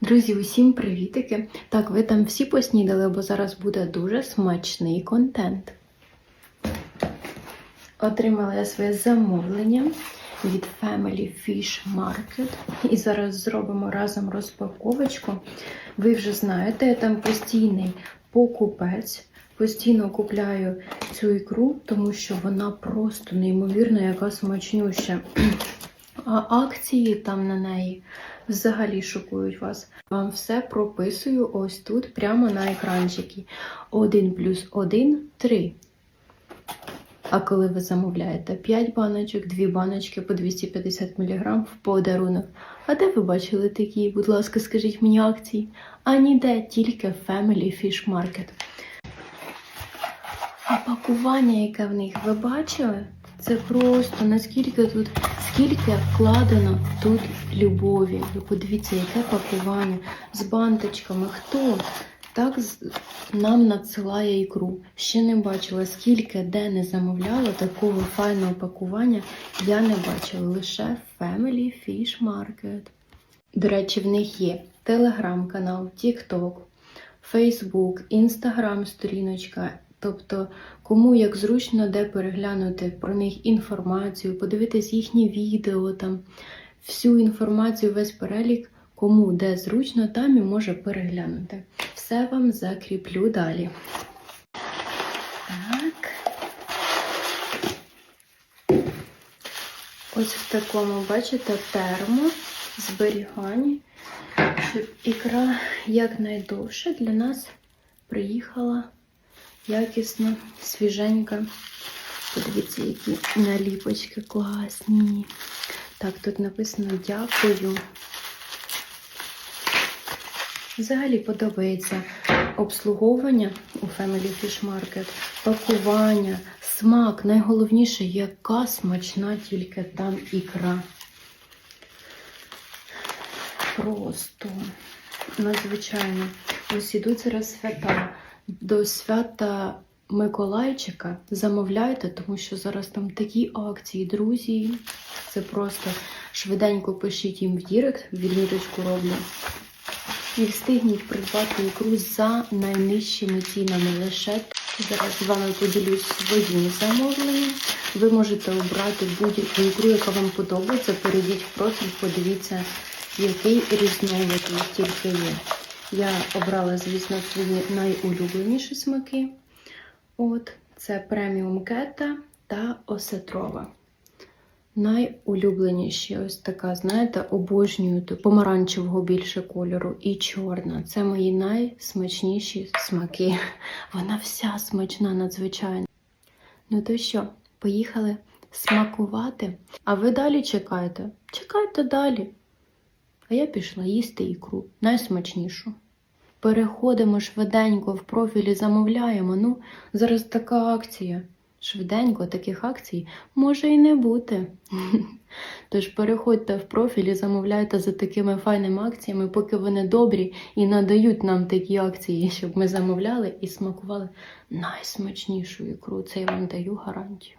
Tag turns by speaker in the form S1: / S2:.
S1: Друзі, усім привітики! Так, ви там всі поснідали, бо зараз буде дуже смачний контент. Отримала я своє замовлення від Family Fish Market. І зараз зробимо разом розпаковочку. Ви вже знаєте, я там постійний покупець. Постійно купляю цю ікру, тому що вона просто неймовірна, яка смачнюща. Акції там на неї взагалі шокують вас. Вам все прописую ось тут, прямо на екранчикі. 1 плюс 1 3. А коли ви замовляєте 5 баночок, 2 баночки по 250 мг в подарунок. А де ви бачили такі, будь ласка, скажіть мені акції? А ніде, тільки Family Fish Market. А пакування, яке в них, ви бачили? Це просто наскільки тут, скільки вкладено тут любові. Ви подивіться, яке пакування з банточками. Хто так нам надсилає ікру? Ще не бачила, скільки де не замовляла такого файного пакування. Я не бачила лише Family Fish Market. До речі, в них є телеграм-канал, TikTok, Facebook, Instagram сторіночка. Тобто, кому як зручно де переглянути про них інформацію, подивитись їхні відео, там всю інформацію, весь перелік, кому де зручно, там і може переглянути. Все вам закріплю далі. Так. Ось в такому, бачите, термо зберігання, щоб ікра якнайдовше для нас приїхала якісна, свіженька. Подивіться, які наліпочки класні. Так, тут написано дякую. Взагалі подобається обслуговування у Family Fish Market, пакування, смак. Найголовніше, яка смачна тільки там ікра. Просто надзвичайно. Ось ідуть зараз свята. До свята Миколайчика замовляйте, тому що зараз там такі акції, друзі. Це просто швиденько пишіть їм в Дірект, відміточку роблю. І встигніть придбати ікру за найнижчими цінами. Лише зараз з вами поділюсь своїм замовленням. Ви можете обрати будь-яку ікру, яка вам подобається. Перейдіть в профіль, подивіться, який різновид тільки є. Я обрала, звісно, свої найулюбленіші смаки. От, це преміум кета та осетрова. Найулюбленіші ось така, знаєте, обожнюю помаранчевого більше кольору і чорна. Це мої найсмачніші смаки. Вона вся смачна, надзвичайно. Ну то що, поїхали смакувати? А ви далі чекайте? Чекайте далі. А я пішла їсти ікру, найсмачнішу. Переходимо швиденько в профілі, замовляємо. Ну, зараз така акція. Швиденько таких акцій може і не бути. Тож переходьте в профіль замовляйте за такими файними акціями, поки вони добрі і надають нам такі акції, щоб ми замовляли і смакували найсмачнішу ікру. Це я вам даю гарантію.